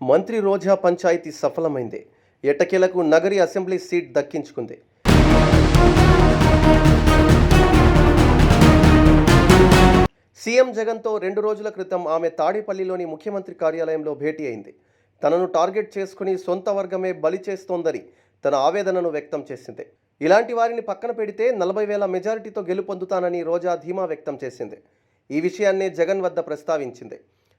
మంత్రి రోజా పంచాయతీ సఫలమైంది. ఎట్టకేలకు నగరి అసెంబ్లీ సీట్ దక్కించుకుంది. సీఎం జగన్తో రెండు రోజుల క్రితం ఆమె తాడేపల్లిలోని ముఖ్యమంత్రి కార్యాలయంలో భేటీ అయింది. తనను టార్గెట్ చేసుకుని సొంత వర్గమే బలి చేస్తోందని తన ఆవేదనను వ్యక్తం చేసింది. ఇలాంటి వారిని పక్కన పెడితే నలభై వేల మెజారిటీతో గెలుపొందుతానని రోజా ధీమా వ్యక్తం చేసింది. ఈ విషయాన్నే జగన్ వద్ద ప్రస్తావించింది.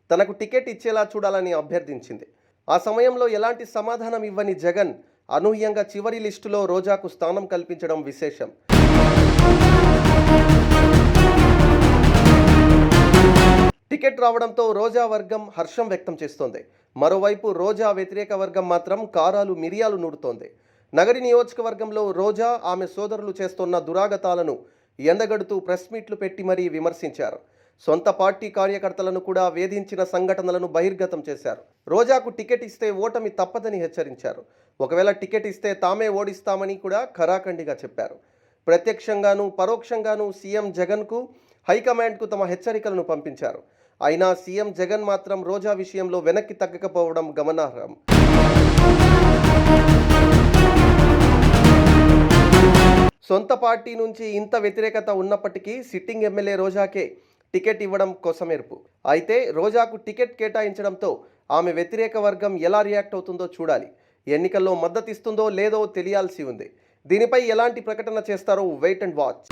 తనకు టికెట్ ఇచ్చేలా చూడాలని అభ్యర్థించింది. ఆ సమయంలో ఎలాంటి సమాధానం ఇవ్వని జగన్ అనూహ్యంగా చివరి లిస్టులో రోజాకు స్థానం కల్పించడం విశేషం. టికెట్ రావడంతో రోజా వర్గం హర్షం వ్యక్తం చేస్తోంది. మరోవైపు రోజా వ్యతిరేక వర్గం మాత్రం కారాలు మిరియాలు నూడుతోంది నగరి నియోజకవర్గంలో రోజా ఆమె సోదరులు చేస్తున్న దురాగతాలను ఎందగడుతూ ప్రెస్ మీట్లు పెట్టి మరీ విమర్శించారు. సొంత పార్టీ కార్యకర్తలను కూడా వేధించిన సంఘటనలను బహిర్గతం చేశారు. రోజాకు టికెట్ ఇస్తే ఓటమి తప్పదని హెచ్చరించారు. ఒకవేళ టికెట్ ఇస్తే తామే ఓడిస్తామని కూడా ఖరాఖండిగా చెప్పారు. ప్రత్యక్షంగాను పరోక్షంగాను సీఎం జగన్కు హైకమాండ్కు తమ హెచ్చరికలను పంపించారు. అయినా సీఎం జగన్ మాత్రం రోజా విషయంలో వెనక్కి తగ్గకపోవడం గమనార్హం. సొంత పార్టీ నుంచి ఇంత వ్యతిరేకత ఉన్నప్పటికీ సిట్టింగ్ ఎమ్మెల్యే రోజాకే టికెట్ ఇవ్వడం కొసమెరుపు అయితే రోజాకు టికెట్ కేటాయించడంతో ఆమె వ్యతిరేక వర్గం ఎలా రియాక్ట్ అవుతుందో చూడాలి. ఎన్నికల్లో మద్దతు ఇస్తుందో లేదో తెలియాల్సి ఉంది. దీనిపై ఎలాంటి ప్రకటన చేస్తారో వెయిట్ అండ్ వాచ్.